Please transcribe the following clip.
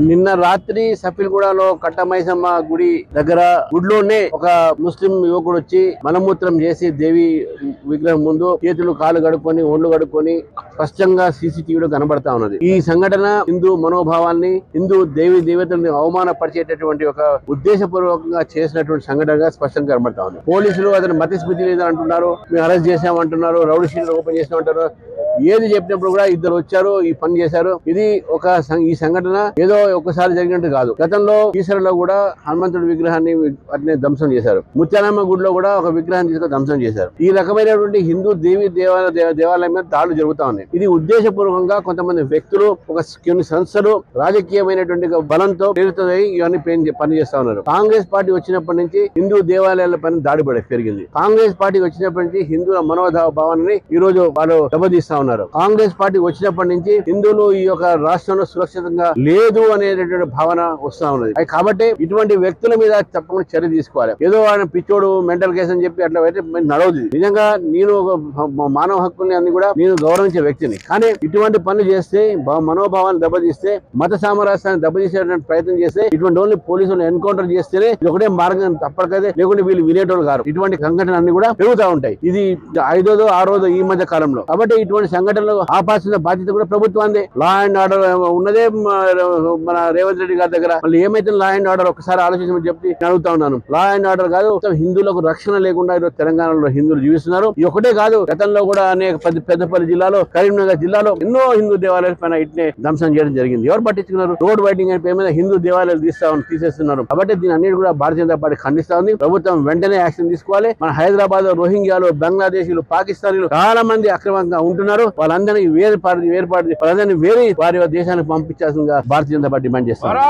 నిన్న రాత్రి సఫిల్గూడలో కట్టమైసమ్మ గుడి దగ్గర గుడిలోనే ఒక ముస్లిం యువకుడు వచ్చి మలమూత్రం చేసి దేవి విగ్రహం ముందు చేతులు కాలు కడుక్కొని ఒళ్ళు గడుపుకొని స్పష్టంగా సీసీటీవీలో కనబడతా ఉన్నది. ఈ సంఘటన హిందూ మనోభావాన్ని హిందూ దేవి దేవతల్ని అవమానపరిచేటటువంటి ఒక ఉద్దేశపూర్వకంగా చేసినటువంటి సంఘటనగా స్పష్టంగా కనబడతా ఉంది పోలీసులు అతను మతిస్మృతి లేదని అంటున్నారు మేము అరెస్ట్ చేశామంటున్నారు రౌడీ షీట్ ఓపెన్ చేసామంటారు ఏది చెప్పినప్పుడు కూడా ఇద్దరు వచ్చారు ఈ పని చేశారు. ఇది ఒక ఈ సంఘటన ఏదో ఒకసారి జరిగినట్టు కాదు. గతంలో ఈశ్వరలో కూడా హనుమంతుడి విగ్రహాన్ని వాటిని ధ్వంసం చేశారు. ముత్యాలమ్మ గుడిలో కూడా ఒక విగ్రహాన్ని తీసుకొని ధ్వంసం చేశారు. ఈ రకమైనటువంటి హిందూ దేవి దేవాలయ దేవాలయం మీద దాడులు జరుగుతా ఉన్నాయి. ఇది ఉద్దేశపూర్వకంగా కొంతమంది వ్యక్తులు ఒక కొన్ని సంస్థలు రాజకీయమైనటువంటి బలంతో ప్రేరితమై ఇవన్నీ పని- చేస్తా ఉన్నారు. కాంగ్రెస్ పార్టీ వచ్చినప్పటి నుంచి హిందూ దేవాలయాల పైన దాడి పడే పెరిగింది. కాంగ్రెస్ పార్టీ వచ్చినప్పటి నుంచి హిందువుల మనోభావాన్ని ఈ రోజు వాళ్ళు దెబ్బతీస్తా ఉన్నారు. కాంగ్రెస్ పార్టీ వచ్చినప్పటి నుంచి హిందువులు ఈ యొక్క రాష్ట్రంలో సురక్షితంగా లేదు అనేటటువంటి భావన వస్తా ఉన్నది. కాబట్టి ఇటువంటి వ్యక్తుల మీద తప్పకుండా చర్య తీసుకోవాలి. ఏదో ఆయన పిచ్చోడు మెంటల్ కేసు అని చెప్పి అట్లా అయితే నడవదు. నిజంగా నేను ఒక మానవ హక్కుల్ని అన్ని కూడా నేను గౌరవించే వ్యక్తిని. కానీ ఇటువంటి పనులు చేస్తే మనోభావాన్ని దెబ్బతీస్తే మత సామరస్యాన్ని దెబ్బతీసేటువంటి ప్రయత్నం చేస్తే ఇటువంటి ఓన్లీ పోలీసులు ఎన్కౌంటర్ చేస్తేనే ఒకటే మార్గం తప్పటికైతే లేకుంటే వీళ్ళు వినేటోళ్ళు కాదు ఇటువంటి సంఘటనలు అన్ని కూడా పెరుగుతూ ఉంటాయి. ఇది ఐదోదో ఆరోదో ఈ మధ్య కాలంలో. కాబట్టి ఇటువంటి సంఘటనలు ఆపాల్సిన బాధ్యత కూడా ప్రభుత్వాన్ని లా అండ్ ఆర్డర్ ఉన్నదే మన రేవంత్ రెడ్డి గారి దగ్గర. మళ్ళీ ఏమైతే లా అండ్ ఆర్డర్ ఒకసారి ఆలోచించమని చెప్పి అడుగుతా ఉన్నాను. లా అండ్ ఆర్డర్ కాదు హిందువులకు రక్షణ లేకుండా ఈరోజు తెలంగాణలో హిందువులు జీవిస్తున్నారు. ఇది ఒకటే కాదు గతంలో కూడా అనేక పెద్ద పెద్దపల్లి జిల్లాలో కరీంనగర్ జిల్లాలో ఎన్నో హిందూ దేవాలయాల పైన ఇట్నే ధ్వంసం చేయడం జరిగింది. ఎవరు పట్టించుకున్నారు? రోడ్ వైడింగ్ అని పేరు మీద హిందూ దేవాలయాలు తీస్తా తీసేస్తున్నారు. కాబట్టి దీని అన్నిటి కూడా భారతీయ జనతా పార్టీ ఖండిస్తా ఉంది. ప్రభుత్వం వెంటనే యాక్షన్ తీసుకోవాలి. మన హైదరాబాద్ రోహింగ్యాలు బంగ్లాదేశీలు పాకిస్తానీలు చాలా మంది అక్రమంగా ఉంటున్నారు. వాళ్ళందరినీ వేరు పార్టీ వేరు పార్టీ వాళ్ళందరినీ వేరే వారి దేశానికి పంపించాల్సిందిగా భారతీయ జనతా పార్టీ డిమాండ్ చేస్తారు